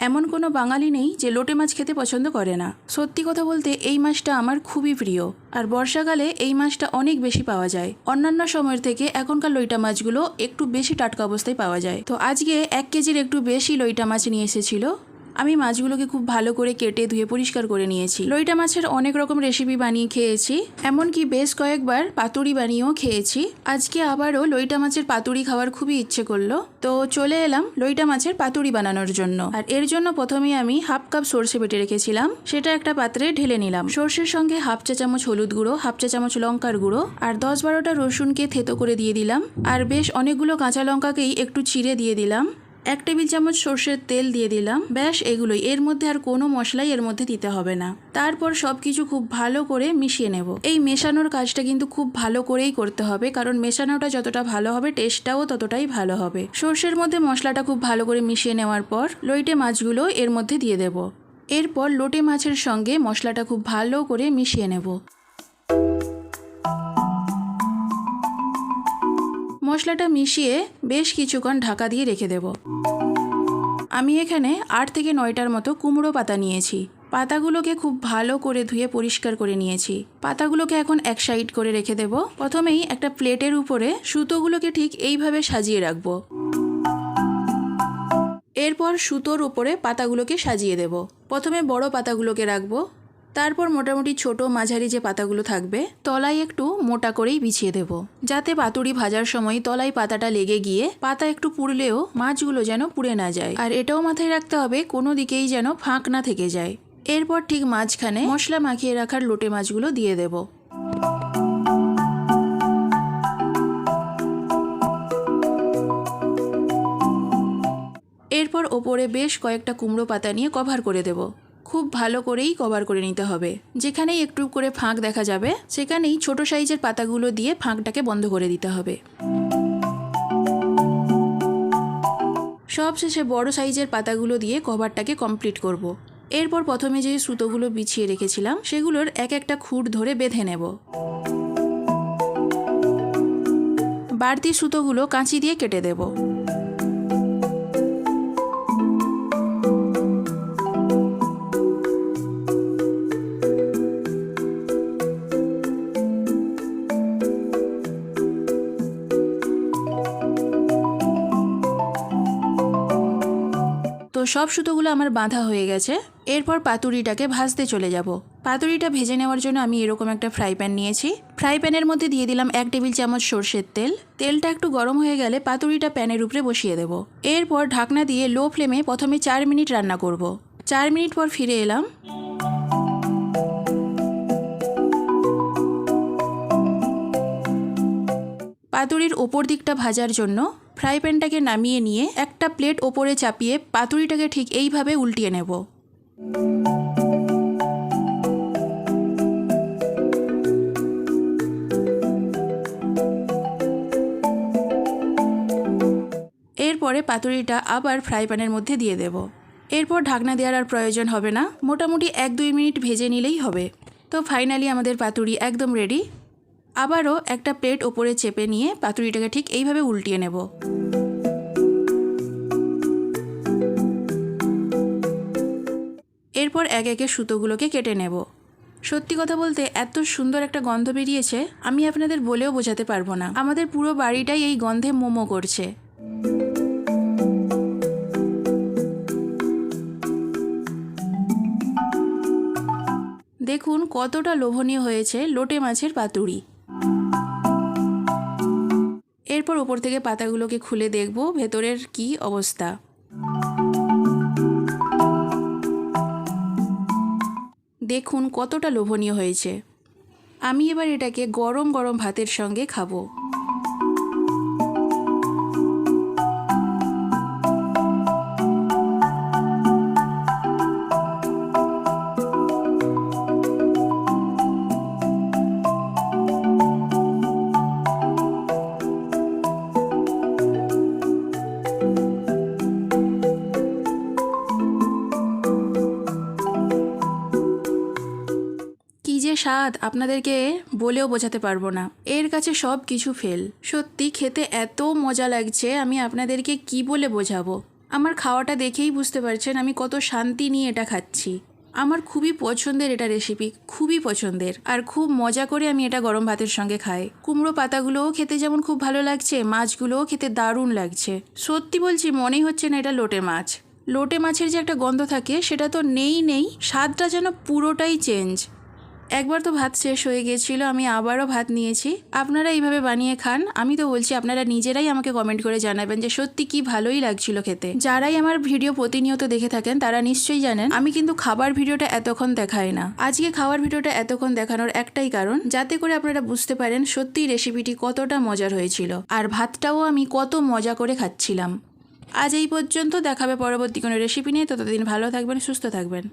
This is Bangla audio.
এমন কোনো বাঙালি নেই যে লোটে মাছ খেতে পছন্দ করে না। সত্যি কথা বলতে, এই মাছটা আমার খুবই প্রিয়। আর বর্ষাকালে এই মাছটা অনেক বেশি পাওয়া যায়। অন্যান্য সময়ের থেকে এখনকার লইটা মাছগুলো একটু বেশি টাটকা অবস্থায় পাওয়া যায়। তো আজকে এক কেজির একটু বেশি লইটা মাছ নিয়ে এসেছিল। আমি মাছগুলোকে খুব ভালো করে কেটে ধুয়ে পরিষ্কার করে নিয়েছি। লইটা মাছের অনেক রকম রেসিপি বানিয়ে খেয়েছি, এমনকি বেশ কয়েকবার পাতুরি বানিয়েও খেয়েছি। আজকে আবারও লইটা মাছের পাতুরি খাওয়ার খুবই ইচ্ছে করল। তো চলে এলাম লইটা মাছের পাতুরি বানানোর জন্য। আর এর জন্য প্রথমে আমি হাফ কাপ সর্ষে বেটে রেখেছিলাম। সেটা একটা পাত্রে ঢেলে নিলাম। সর্ষের সঙ্গে হাফ চা চামচ হলুদ গুঁড়ো, হাফ চা চামচ লঙ্কার গুঁড়ো আর দশ বারোটা রসুনকে থেতো করে দিয়ে দিলাম। আর বেশ অনেকগুলো কাঁচা লঙ্কাকেই একটু চিড়ে দিয়ে দিলাম। এক টেবিল চামচ সর্ষের তেল দিয়ে দিলাম। ব্যাস, এগুলোই। এর মধ্যে আর কোনো মশলাই এর মধ্যে দিতে হবে না। তারপর সব কিছু খুব ভালো করে মিশিয়ে নেব। এই মেশানোর কাজটা কিন্তু খুব ভালো করেই করতে হবে, কারণ মেশানোটা যতটা ভালো হবে, টেস্টটাও ততটাই ভালো হবে। সর্ষের মধ্যে মশলাটা খুব ভালো করে মিশিয়ে নেওয়ার পর লইটে মাছগুলো এর মধ্যে দিয়ে দেব। এরপর লোটে মাছের সঙ্গে মশলাটা খুব ভালো করে মিশিয়ে নেব। মশলাটা মিশিয়ে বেশ কিছুক্ষণ ঢাকা দিয়ে রেখে দেব। আমি এখানে আট থেকে নয়টার মতো কুমড়ো পাতা নিয়েছি। পাতাগুলোকে খুব ভালো করে ধুয়ে পরিষ্কার করে নিয়েছি। পাতাগুলোকে এখন এক সাইড করে রেখে দেব। প্রথমেই একটা প্লেটের উপরে সুতোগুলোকে ঠিক এইভাবে সাজিয়ে রাখব। এরপর সুতোর উপরে পাতাগুলোকে সাজিয়ে দেব। প্রথমে বড় পাতাগুলোকে রাখব। তারপর মোটামুটি ছোট মাঝারি যে পাতাগুলো থাকবে, তলায় একটু মোটা করেই বিছিয়ে দেব। যাতে পাতুড়ি ভাজার সময় তলায় পাতাটা লেগে গিয়ে পাতা একটু পুড়লেও মাছগুলো যেন পুড়ে না যায়। আর এটাও মাথায় রাখতে হবে, কোনো দিকেই যেন ফাঁক না থেকে যায়। এরপর ঠিক মাঝখানে মশলা মাখিয়ে রাখার লোটে মাছগুলো দিয়ে দেব। এরপর ওপরে বেশ কয়েকটা কুমড়ো পাতা নিয়ে কভার করে দেব। খুব ভালো করেই কভার করে নিতে হবে। যেখানেই একটু করে ফাঁক দেখা যাবে, সেখানেই ছোট সাইজের পাতাগুলো দিয়ে ফাঁকটাকে বন্ধ করে দিতে হবে। সবশেষে বড় সাইজের পাতাগুলো দিয়ে কভারটাকে কমপ্লিট করব। এরপর প্রথমে যে সুতোগুলো বিছিয়ে রেখেছিলাম, সেগুলোর এক একটা খুঁট ধরে বেঁধে নেব। বাড়তি সুতোগুলো কাঁচি দিয়ে কেটে দেবো। তো সব সুতোগুলো আমার বাঁধা হয়ে গেছে। এরপর পাতুরিটাকে ভাজতে চলে যাব। পাতুরিটা ভেজে নেওয়ার জন্য আমি এরকম একটা ফ্রাই প্যান নিয়েছি। ফ্রাই প্যানের মধ্যে দিয়ে দিলাম এক টেবিল চামচ সর্ষের তেল। তেলটা একটু গরম হয়ে গেলে পাতুরিটা প্যানের উপরে বসিয়ে দেব। এরপর ঢাকনা দিয়ে লো ফ্লেমে প্রথমে চার মিনিট রান্না করব। চার মিনিট পর ফিরে এলাম। পাতুরির ওপর দিকটা ভাজার জন্য ফ্রাই প্যানটাকে নামিয়ে নিয়ে একটা প্লেট ওপরে চাপিয়ে পাতুরিটাকে ঠিক এইভাবে উল্টিয়ে নেব। এরপরে পাতুরিটা আবার ফ্রাই প্যানের মধ্যে দিয়ে দেব। এরপর ঢাকনা দেওয়ার আর প্রয়োজন হবে না। মোটামুটি এক দুই মিনিট ভেজে নিলেই হবে। তো ফাইনালি আমাদের পাতুরি একদম রেডি। আবারও একটা প্লেট ওপরে চেপে নিয়ে পাতুরিটাকে ঠিক এইভাবে উল্টিয়ে নেব। এরপর এক একে সুতোগুলোকে কেটে নেব। সত্যি কথা বলতে এত সুন্দর একটা গন্ধ বেরিয়েছে, আমি আপনাদের বলেও বোঝাতে পারব না। আমাদের পুরো বাড়িটাই এই গন্ধে মোমো করছে। দেখুন কতটা লোভনীয় হয়েছে লোটে মাছের পাতুরি। এরপর উপর থেকে পাতাগুলোকে খুলে দেখব ভেতরের কি অবস্থা। দেখুন কতটা লোভনীয় হয়েছে। আমি এবার এটাকে গরম গরম ভাতের সঙ্গে খাব। স্বাদ আপনাদেরকে বলেও বোঝাতে পারব না। এর কাছে সব কিছু ফেল। সত্যি খেতে এত মজা লাগছে, আমি আপনাদেরকে কি বলে বোঝাবো? আমার খাওয়াটা দেখেই বুঝতে পারছেন আমি কত শান্তি নিয়ে এটা খাচ্ছি। আমার খুবই পছন্দের এটা রেসিপি খুবই পছন্দের। আর খুব মজা করে আমি এটা গরম ভাতের সঙ্গে খাই। কুমড়ো পাতাগুলোও খেতে যেমন খুব ভালো লাগছে, মাছগুলোও খেতে দারুণ লাগছে। সত্যি বলছি, মনেই হচ্ছে না এটা লোটে মাছ। লোটে মাছের যে একটা গন্ধ থাকে, সেটা তো নেই নেই, স্বাদটা যেন পুরোটাই চেঞ্জ একবার তো ভাত শেষ হয়ে গিয়েছিল আমি আবারও ভাত নিয়েছি। আপনারা এইভাবে বানিয়ে খান, আমি তো বলছি আপনারা নিজেরাই আমাকে কমেন্ট করে জানাবেন যে সত্যি কি ভালোই লাগছিল খেতে। যারাই আমার ভিডিও প্রতিনিয়ত দেখে থাকেন, তারা নিশ্চয়ই জানেন, আমি কিন্তু খাবার ভিডিওটা এতক্ষণ দেখাই না। আজকে খাবার ভিডিওটা এতক্ষণ দেখানোর একটাই কারণ, যাতে করে আপনারা বুঝতে পারেন সত্যি রেসিপিটি কতটা মজার হয়েছিল, আর ভাতটাও আমি কত মজা করে খাচ্ছিলাম। আজ এই পর্যন্ত, দেখাবে পরবর্তী কোনো রেসিপি নিয়ে, ততদিন ভালো থাকবেন, সুস্থ থাকবেন।